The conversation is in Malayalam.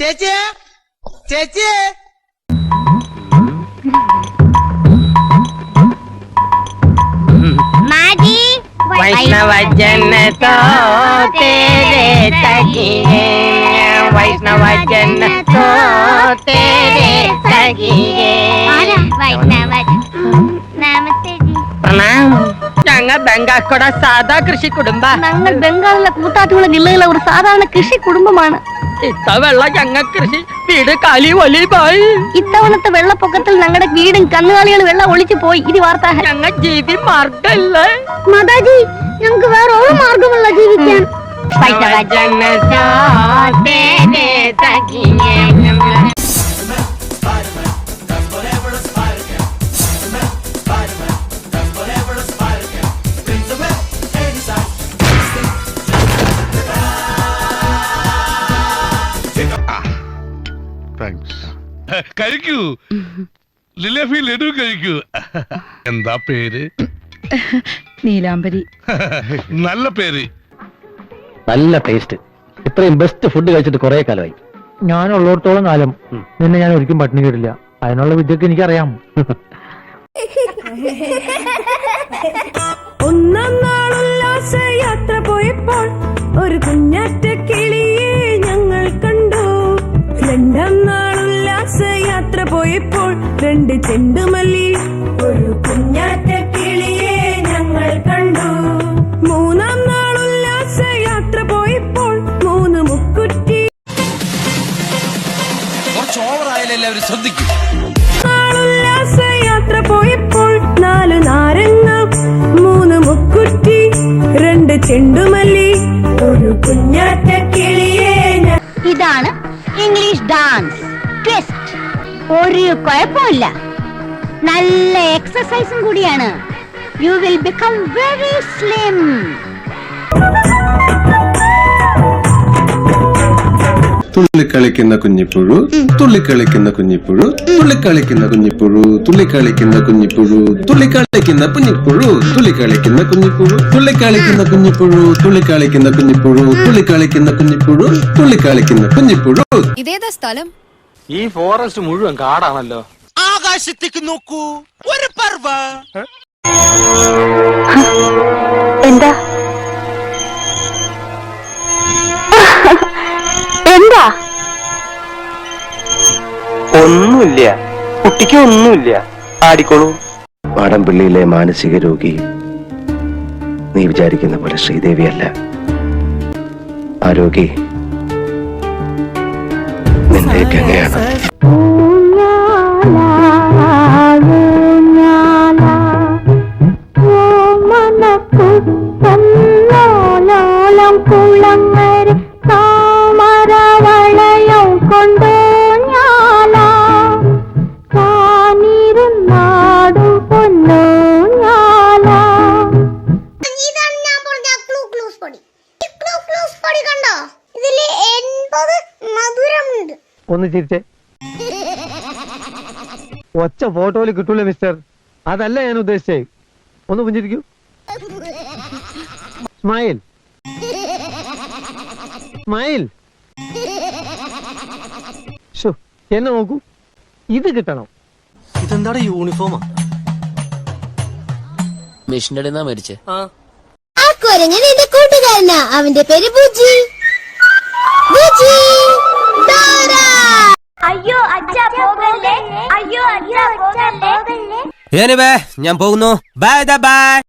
ചേച്ചിയെ ചേച്ചിയെ माजी वैष्णव जन तो तेरे तकिए वैष्णव जन तो तेरे तकिए वैष्णव നമസ്തേ ജി പ്രണാം ഞങ്ങൾ ബംഗാക്കോട സാധാ കൃഷി കുടുംബ ഞങ്ങൾ ബംഗാളിലെ കൂത്താട്ടുകുള ജില്ലയിലെ ഒരു സാധാരണ കൃഷി കുടുംബമാണ് ഇത്ത വെള്ള ഞങ്ങൾ കൃഷി വീട് കാലി ഒലിവായി ഇത്തവണത്തെ വെള്ളപ്പൊക്കത്തിൽ ഞങ്ങളുടെ വീടും കന്നുകാലികൾ വെള്ളം ഒളിച്ചു പോയി. ഇത് വാർത്ത ഞങ്ങൾ ജീവി മാർഗല്ല? മാതാജി ഞങ്ങൾക്ക് വേറെ ഒരു മാർഗമല്ല ജീവിക്കാൻ. ജന കഴിക്കൂ. ലിലഫി ലഡു കഴിക്കൂ. എന്താ പേര്? നീലാംബരി. നല്ല പേര്. നല്ല ടേസ്റ്റ് ഇത്രയും ബെസ്റ്റ് ഫുഡ് കഴിച്ചിട്ട് കുറെ കാലമായി. ഞാൻ ഉള്ളിടത്തോളം കാലം നിന്നെ ഞാൻ ഒരിക്കലും പട്ടിണി കേട്ടില്ല അതിനുള്ള വിദ്യക്ക് എനിക്കറിയാം. ഒന്നാം നാൾ യാത്ര പോയപ്പോൾ ഒരു കുഞ്ഞാറ്റ കിളിയെ ഞങ്ങൾ കണ്ടു. രണ്ടാം നാൾ യാത്ര പോയപ്പോൾ രണ്ട് ചെണ്ടുമല്ലി. ഒരു കുഞ്ഞാറ്റ കിളിയെ ഞങ്ങൾ കണ്ടു. മൂന്നാം നാൾ ഉല്ലാസ യാത്ര പോയപ്പോൾ മൂന്ന് മുക്കുറ്റി. കുറച്ച് ഓവറായാലും എല്ലാവരും ശ്രദ്ധിക്കും. നാൾ യാത്ര പോയപ്പോൾ നാല് നാരങ്ങ മൂന്ന് മുക്കുറ്റി രണ്ട് ചെണ്ടുമല്ലി. ഒരു കുഴപ്പമില്ല. നല്ല എക്സസൈസും കൂടിയാണ്. You will become very slim തുള്ളിക്കളിക്കുന്ന കുഞ്ഞിപ്പുഴു തുള്ളിക്കളിക്കുന്ന കുഞ്ഞിപ്പുഴു തുള്ളിക്കളിക്കുന്ന കുഞ്ഞിപ്പുഴു തുള്ളിക്കളിക്കുന്ന കുഞ്ഞിപ്പുഴു തുള്ളിക്കളിക്കുന്ന കുഞ്ഞിപ്പുഴു തുള്ളിക്കളിക്കുന്ന കുഞ്ഞിപ്പുഴു തുള്ളിക്കളിക്കുന്ന കുഞ്ഞിപ്പുഴു തുള്ളിക്കളിക്കുന്ന കുഞ്ഞിപ്പുഴു തുള്ളിക്കളിക്കുന്ന കുഞ്ഞിപ്പുഴു തുള്ളിക്കളിക്കുന്ന കുഞ്ഞിപ്പുഴു. ഇതേതാ സ്ഥലം? ഈ ഫോറസ്റ്റ് മുഴുവൻ കാടാണല്ലോ. ആകാശത്തേക്ക് നോക്കൂ. ഒരു പർവ. എന്താ? എന്താ? ഒന്നുമില്ല. കുട്ടിക്ക് ഒന്നുമില്ല. ആടിക്കോളൂ. വാടംപള്ളിയിലെ മാനസിക രോഗി. നീ വിചാരിക്കുന്ന പോലെ ശ്രീദേവിയല്ല. ആ രോഗി 一点点。ഒന്ന് ചിരിച്ചേ. ഒച്ച ഫോട്ടോയിൽ കിട്ടൂല മിസ്റ്റർ. അതല്ല ഞാൻ ഉദ്ദേശിച്ചേ. ഒന്ന് പുഞ്ചിരിക്കൂ. സ്മൈൽ. സ്മൈൽ. ഷോ എന്നെ നോക്കൂ. ഇത് കിട്ടണം. ഇതെന്താടാ യൂണിഫോമാ? മെഷീന്റെ അടിയിൽ നിന്നാ മരിച്ചേ ആ കുരങ്ങൻ എന്റെ കൂട്ടുകാരനാ. അവന്റെ പേര് ബുജി. ബുജി. അയ്യോ അച്ഛാ പോകല്ലേ? അയ്യോ അച്ഛാ പോകല്ലേ? ഞാൻ പോകുന്നു. Bye bye